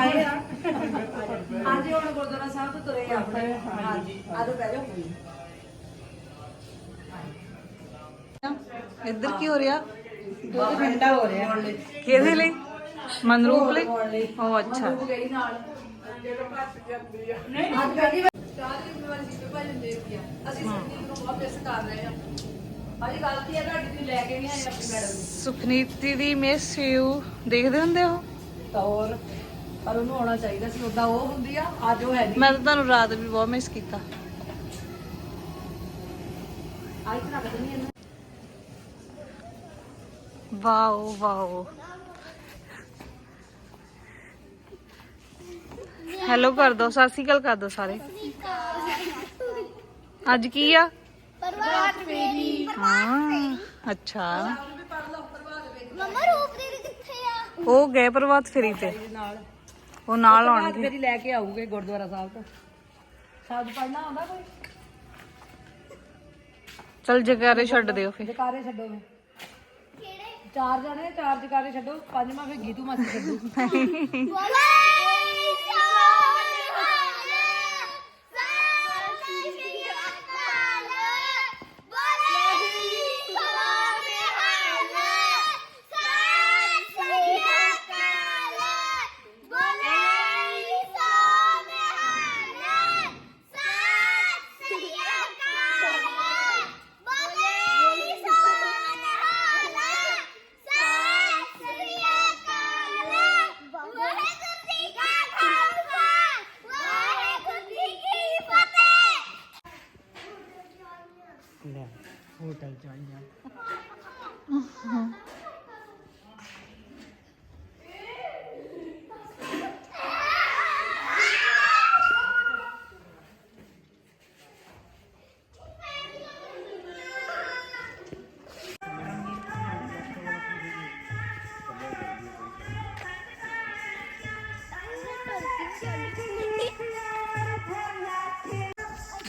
ਆਏ ਆ। ਹਾਂਜੀ ਹੁਣ ਗੁਰਦੁਆਰਾ ਸਾਹਿਬ ਤੋਂ ਤੁਰੇ ਆ ਆਪਣੇ। ਹਾਂਜੀ ਆਜੋ ਬਹਿ ਜਾਓ। ਇੱਧਰ ਕੀ ਹੋ ਰਿਹਾ? ਦੁੱਧ ਠੰਡਾ ਹੋ ਰਿਹਾ। ਕਿਹਦੇ ਲਈ? ਮਨਰੂਪ ਲਈ? ਉਹ ਅੱਛਾ। ਗਈ ਨਾਲ। ਅੱਜ ਪਹਿਲੀ ਵਾਰ ਚਾਹ ਦੀ ਜ਼ਿੰਮੇਵਾਰੀ ਸੀ ਭਾਜੀ ਨੂੰ ਦੇ ਦਿੱਤੀ ਆ। ਅਸੀਂ ਸੰਦੀਪ ਨੂੰ ਬਹੁਤ ਮਿਸ ਕਰ ਰਹੇ ਆ। ਭਾਜੀ ਗਲਤੀ ਹੈ ਤੁਹਾਡੀ ਤੁਸੀਂ ਲੈ ਕੇ ਨਹੀਂ ਆਏ ਆਪਣੀ ਮੈਡਮ ਨੂੰ। ਸੁਖਨੀਤ ਦੀ ਮਿਸ ਯੂ ਦੇਖਦੇ ਹੁੰਦੇ ਹੋ ਤਾਂ ਹੋਰ? ਪਰ ਉਹਨੂੰ ਆਉਣਾ ਚਾਹੀਦਾ ਸੀ ਉਦਾਂ ਉਹ ਹੁੰਦੀ ਆ ਅੱਜ ਉਹ ਹੈ ਨਹੀਂ। ਮੈਂ ਤਾਂ ਤੁਹਾਨੂੰ ਰਾਤ ਵੀ ਬਹੁਤ ਮਿਸ ਕੀਤਾ। ਅੱਜ ਤਾਂ ਰੱਖ ਦਿੰਦੀ ਇਹਨੂੰ। Wow wow. ਹੈਲੋ ਕਰ ਦੋ ਸਤਿ ਸ਼੍ਰੀ ਅਕਾਲ ਕਰ ਦੋ ਸਾਰੇ। ਅੱਜ ਕੀ ਆ? ਪਰਵਾਤ ਫੇਰੀ। ਹਾਂ ਅੱਛਾ। ਮਮਾ ਰੂਪ ਦੇ ਕਿੱਥੇ ਆ? ਉਹ ਗਏ ਪ੍ਰਭਾਤ ਫੇਰੀ ਤੇ। ਨਾਲ। ਉਹ ਨਾਲ ਆਉਣਗੇ। ਮੇਰੀ ਲੈ ਕੇ ਆਉਗੇ ਗੁਰਦੁਆਰਾ ਸਾਹਿਬ ਤੋਂ। ਸ਼ਬਦ ਪੜਨਾ ਆਉਂਦਾ ਕੋਈ? ਚਲ ਜਗਾਰੇ ਛੱਡ ਦਿਓ ਫਿਰ। ਜਕਾਰੇ ਛੱਡੋ ਕਿਹੜੇ ਚਾਰ ਜਣੇ ਚਾਰ ਜਕਾਰੇ ਛੱਡੋ। ਪੰਜਵਾਂ ਫੇ ਗੀਤੂ ਮਾਸੀ ਛੱਡੂ।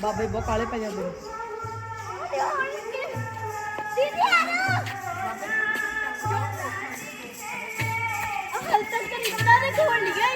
ਬਾਬੇ ਬਹੁਤ ਕਾਲੇ ਪੈ ਜਾਂਦੇ ਨੇ। ਦੀਦੀ ਆ ਰੋ ਦੇ ਕੋਲ ਲਿਆ।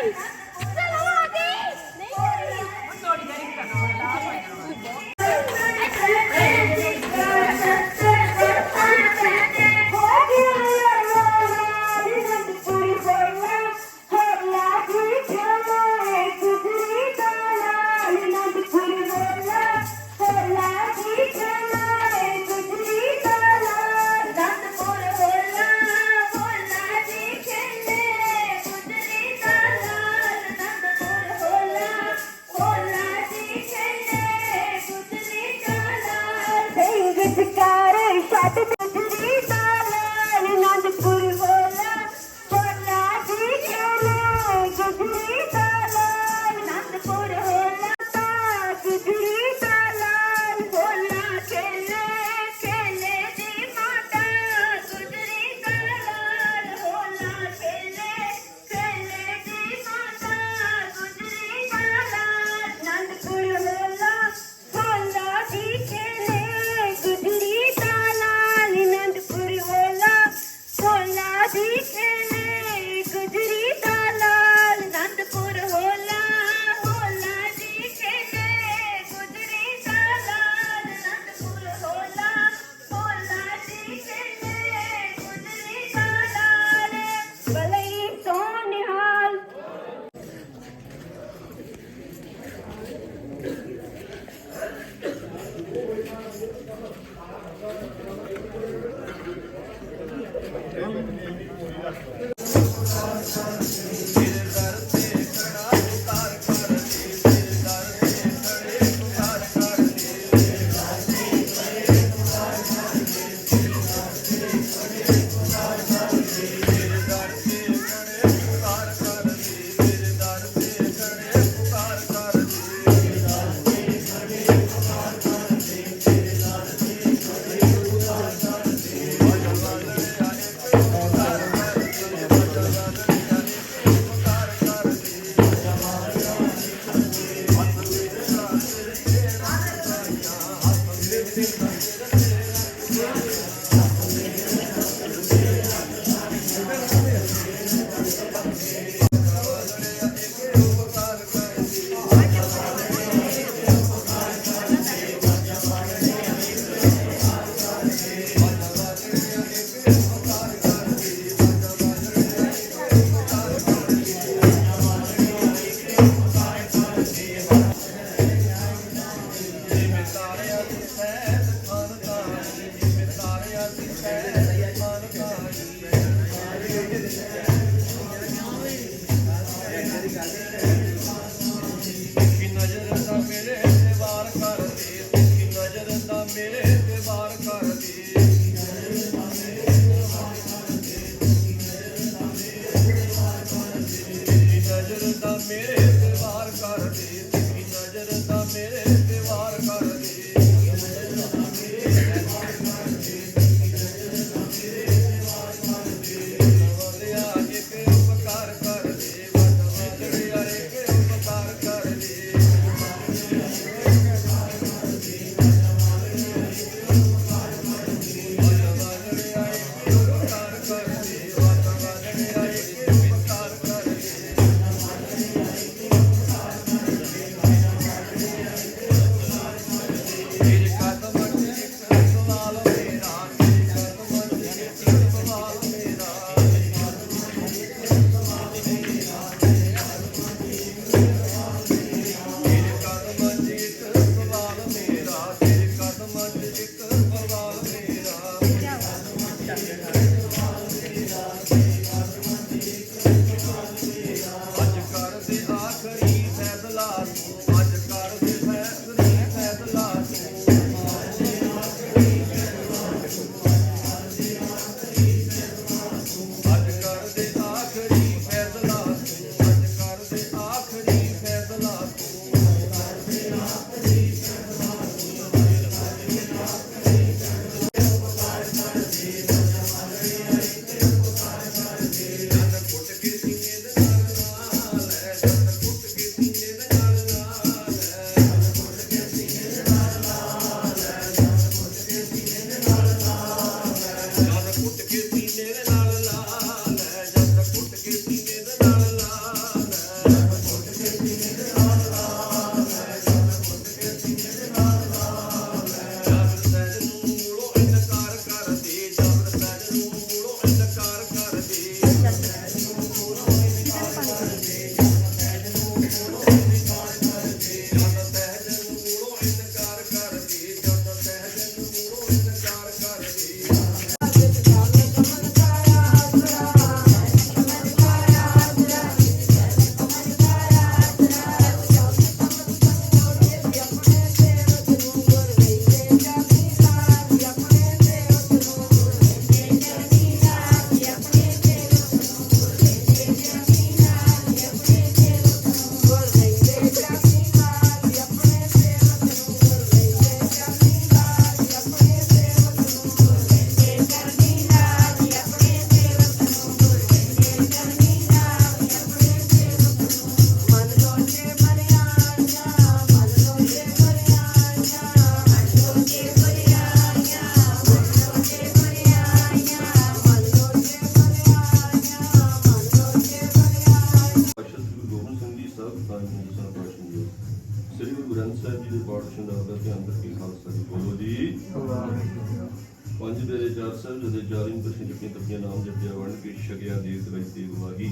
ਜਪੀਆਂ ਤਪੀਆਂ ਨਾਮ ਜਪਿਆ ਵਣ ਕੇ ਛਕਿਆ ਦੇਤ ਵਿੱਚ ਤੇ ਗਵਾਹੀ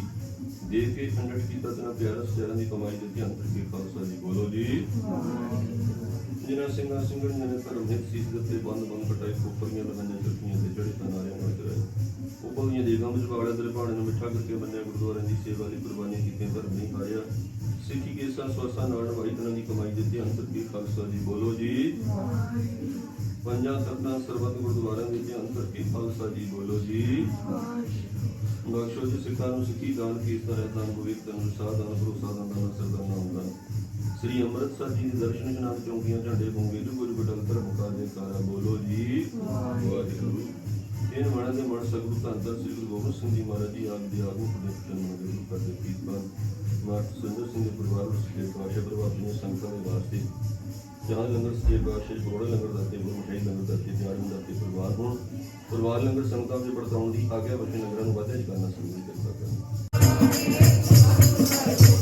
ਦੇਖ ਕੇ ਸੰਗਠ ਕੀਤਾ ਤਨਾ ਪਿਆਰਾ ਸਚਾਰਾਂ ਦੀ ਕਮਾਈ ਦੇ ਧਿਆਨ ਰੱਖੀ ਖਾਲਸਾ ਜੀ, ਬੋਲੋ ਜੀ। ਜਿਨ੍ਹਾਂ ਸਿੰਘਾਂ ਸਿੰਘਣ ਨੇ ਧਰਮ ਹਿਤ ਸੀਸ ਦਿੱਤੇ, ਬੰਦ ਬੰਦ ਕਟਾਈ ਕੋਪਰੀਆਂ ਲਗਾਈਆਂ, ਚਰਖੀਆਂ ਤੇ ਚੜੇ ਤਨਾਰਿਆਂ ਨਾਲ ਕਰਾਏ ਉਹ ਬਲੀਆਂ ਦੇ ਗੰਮ ਜਵਾੜਿਆ ਤੇਰੇ ਭਾਣੇ ਨੂੰ ਮਿੱਠਾ ਕਰਕੇ ਮੰਨਿਆ ਗੁਰਦੁਆਰਿਆਂ ਦੀ ਸੇਵਾ ਲਈ ਕੁਰਬਾਨੀ ਕੀਤੀ ਧਰਮ ਨਹੀਂ ਹਾਰਿਆ। ਸਿੱਖੀ ਕੇ ਸਾਂ ਨਾਲ ਵਾਈ ਦੀ ਕਮਾਈ ਦੇ ਧਿਆਨ ਰੱਖੀ ਖਾਲਸਾ ਜੀ, ਬੋਲੋ ਜੀ। ਪੰਜਾਂ ਤਖਤਾਂ ਸਰਬੱਤ ਗੁਰਦੁਆਰਿਆਂ ਦੇ ਧਿਆਨ ਰੱਖੀ ਖਾਲਸਾ ਜੀ ਬੋਲੋ ਜੀ। ਬਖਸ਼ੋ ਜੀ ਸਿੱਖਾਂ ਨੂੰ ਸਿੱਖੀ ਦਾਨ ਕੀਤਾ ਹੈ ਦਾਨ ਪਵਿੱਤਰ ਨੂੰ ਸਾਧਨ ਭਰੋਸਾ ਦਾਨ ਦਾ ਨਾਮ ਦਾ। ਸ੍ਰੀ ਅੰਮ੍ਰਿਤਸਰ ਜੀ ਦੇ ਦਰਸ਼ਨ ਜਨਾਬ ਚੌਂਕੀਆਂ ਝੰਡੇ ਬੁੰਗੇ ਜੋ ਗੁਰੂ ਬਟਲ ਧਰਮ ਕਾਰਜ ਕਾਰਾ ਬੋਲੋ ਜੀ। ਵਾਹਿਗੁਰੂ। ਇਹ ਮਨ ਦੇ ਮਨ ਸਤਿਗੁਰੂ ਧੰਨ ਧੰਨ ਸ੍ਰੀ ਗੁਰੂ ਗੋਬਿੰਦ ਸਿੰਘ ਜੀ ਮਹਾਰਾਜ ਜੀ, ਆਪ ਦੇ ਆਗੂ ਉਪਦੇਸ਼ ਕਰਨ ਵਾਲੇ ਕਰਦੇ ਕੀਰਤਨ ਮਾਤ ਸੁੰਦਰ ਸਿੰਘ ਦੇ ਪਰਿਵਾਰ ਨੂੰ ਸ੍ਰੀ ਪਾਸ਼ਾ ਪਰਿਵਾਰ ਦੀਆਂ ਸੰਗਤਾਂ ਦੇ ਵਾਸਤੇ ਜਹਾਂ ਲੰਗਰ ਸ਼ੇਰ ਪਾਸ਼ਾ ਗੋੜੇ ਲੰਗਰ ਦਾਤੇ ਗੁਰੂ ਮਠਾਈ ਲੰਗਰ ਦਾਤੇ ਤਿਆਰ ਦਾਤੇ ਪਰਿਵਾਰ ਨੂੰ ਪਰਿਵਾਰ ਲੰਗਰ ਸੰਗਤਾਂ ਦੇ ਵਰਤਾਉਣ ਦੀ ਆਗਿਆ ਬਖਸ਼ ਲੰਗਰਾਂ ਨੂੰ ਵਾਧਾ ਕਰਨਾ ਸੰਗਤ ਕਿਰਪਾ ਕਰਨਾ ਮੰਮਾ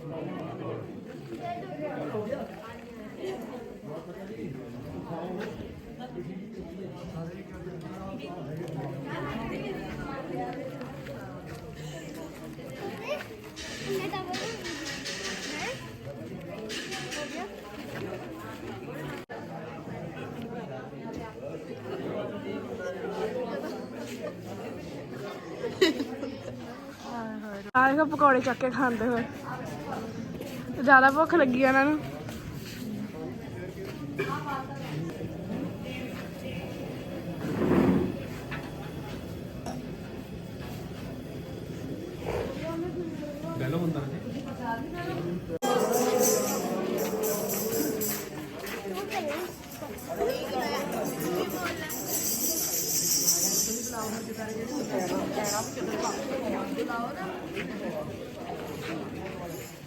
ਮੈਂ ਆਹ ਦੇਖੋ ਪਕੌੜੇ ਚੱਕ ਕੇ ਖਾਂਦੇ ਹੋਏ। ਜ਼ਿਆਦਾ ਭੁੱਖ ਲੱਗੀ ਆ ਇਹਨਾਂ ਨੂੰ।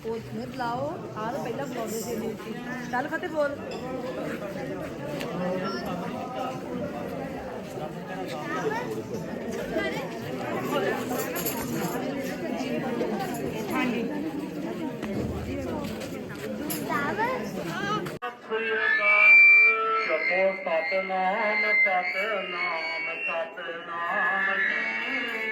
ਉਹ ਨੂੰ ਲਾਓ ਆਹ ਤਾਂ ਪਹਿਲਾਂ ਬੁਲਾਉਂਦੇ ਸੀ ਇਹਨੂੰ। ਚੱਲ ਫਤਿਹ ਬੋਲ। ਜਪੋ ਸਤਨਾਮ ਸਤਨਾਮ ਸਤਨਾਮ। ਜੀ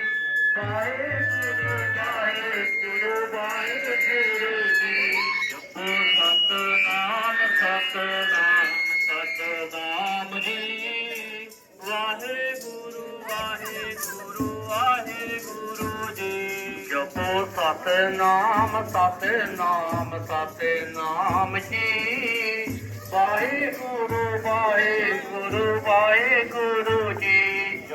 ਸਤਨਾਮ ਸਤਨਾਮ ਸਤਨਾਮ ਜੀ ਵਾਹਿਗੁਰੂ ਵਾਹਿਗੁਰੂ ਵਾਹਿਗੁਰੂ ਜੀ।